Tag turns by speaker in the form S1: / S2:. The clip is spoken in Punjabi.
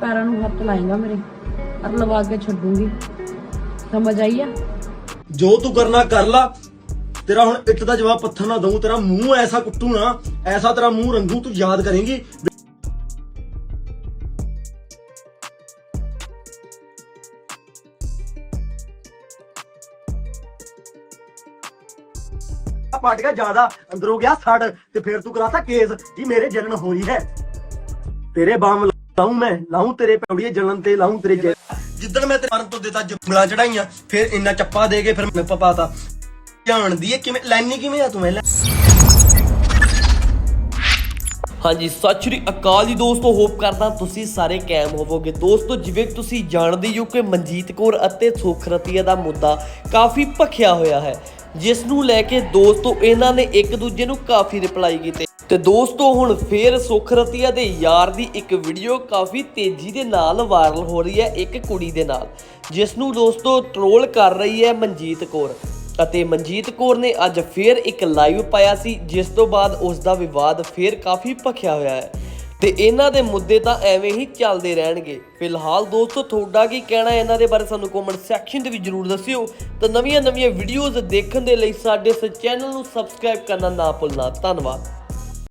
S1: ਪੈਰਾਂ ਨੂੰ ਹੱਥ ਲਾਏਗਾ ਮੇਰੇ। ਅਰ ਲਵਾ ਕੇ ਛੱਡੂੰਗੀ। ਸਮਝ ਆਈ ਆ?
S2: ਜੋ ਤੂੰ ਕਰਨਾ ਕਰ ਲਾ। ਤੇਰਾ ਹੁਣ ਇੱਟ ਦਾ ਜਵਾਬ ਪੱਥਰ ਨਾ ਦਊ। ਤੇਰਾ ਮੂੰਹ ਐਸਾ ਕੁੱਟੂ ਨਾ ਐਸਾ ਤੇਰਾ ਮੂੰਹ ਰੰਗੂ ਤੂੰ ਯਾਦ ਕਰੇਂਗੀ। ਆ ਪਟ ਗਿਆ ਜ਼ਿਆਦਾ ਅੰਦਰੋਂ ਗਿਆ ਸੜ ਤੇ ਫਿਰ ਤੂੰ ਕਰਾਤਾ ਕੇਸ ਜੀ ਮੇਰੇ ਜਨਨ ਹੋਈ ਹੈ। ਤੇਰੇ ਬਾਮ ਲਾਉਂ ਮੈਂ, ਲਾਉਂ ਤੇਰੇ ਪੌੜੀਏ ਜਲਨ ਤੇ, ਲਾਉਂ ਤੇਰੇ ਜੇ ਜਿੱਦਣ ਮੈਂ ਤੇਰੇ ਮਰਨ ਤੋਂ ਦਿੱਤਾ ਜੰਗਲਾਂ ਚੜਾਈਆਂ, ਫਿਰ ਇੰਨਾ ਚੱਪਾ ਦੇ ਕੇ ਫਿਰ ਮੈਂ ਪਪਾਤਾ ਜਾਣਦੀ ਹੈ ਕਿਵੇਂ ਲੈਣੀ ਕਿਵੇਂ ਆ ਤੂੰ ਮੈਂ?
S3: ਹਾਂਜੀ, ਸਤਿ ਸ਼੍ਰੀ ਅਕਾਲ ਜੀ ਦੋਸਤੋ, ਹੋਪ ਕਰਦਾ ਤੁਸੀਂ ਸਾਰੇ ਕਾਇਮ ਹੋਵੋਗੇ। ਦੋਸਤੋ, ਜਿਵੇਂ ਤੁਸੀਂ ਜਾਣਦੇ ਹੋ ਕਿ ਮਨਜੀਤ ਕੌਰ ਅਤੇ ਸੁਖਰਤੀਆ ਦਾ ਮੁੱਦਾ ਕਾਫੀ ਭਖਿਆ ਹੋਇਆ ਹੈ। ਜਿਸ ਨੂੰ ਲੈ ਕੇ ਦੋਸਤੋ ਇਹਨਾਂ ਨੇ ਇੱਕ ਦੂਜੇ ਨੂੰ ਕਾਫੀ ਰਿਪਲਾਈ ਕੀਤੇ। ਤੇ ਦੋਸਤੋ ਹੁਣ ਫੇਰ ਸੁਖਰਤੀਆ ਦੇ ਯਾਰ ਦੀ ਇੱਕ ਵੀਡੀਓ ਕਾਫੀ ਤੇਜ਼ੀ ਦੇ ਨਾਲ ਵਾਇਰਲ ਹੋ ਰਹੀ ਹੈ ਇੱਕ ਕੁੜੀ ਦੇ ਨਾਲ ਜਿਸ ਨੂੰ ਦੋਸਤੋ ਟ੍ਰੋਲ ਕਰ ਰਹੀ ਹੈ ਮਨਜੀਤ ਕੌਰ। ਅਤੇ ਮਨਜੀਤ ਕੌਰ ਨੇ ਅੱਜ ਫੇਰ ਇੱਕ ਲਾਈਵ ਪਾਇਆ ਸੀ, ਜਿਸ ਤੋਂ ਬਾਅਦ ਉਸ ਦਾ ਵਿਵਾਦ ਫੇਰ ਕਾਫੀ ਭਖਿਆ ਹੋਇਆ ਹੈ। ਤੇ ਇਹਨਾਂ ਦੇ ਮੁੱਦੇ ਤਾਂ ਐਵੇਂ ਹੀ ਚੱਲਦੇ ਰਹਿਣਗੇ। ਫਿਲਹਾਲ ਦੋਸਤੋ, ਤੁਹਾਡਾ ਕੀ ਕਹਿਣਾ ਹੈ? ਇਹਨਾਂ ਦੇ ਬਾਰੇ ਸਾਨੂੰ ਕਮੈਂਟ ਸੈਕਸ਼ਨ ਦੇ ਵਿੱਚ ਜਰੂਰ ਦੱਸਿਓ। ਤਾਂ ਨਵੀਆਂ ਨਵੀਆਂ ਵੀਡੀਓਜ਼ ਦੇਖਣ ਦੇ ਲਈ ਸਾਡੇ ਇਸ ਚੈਨਲ ਨੂੰ ਸਬਸਕ੍ਰਾਈਬ ਕਰਨਾ ਨਾ ਭੁੱਲਣਾ। ਧੰਨਵਾਦ।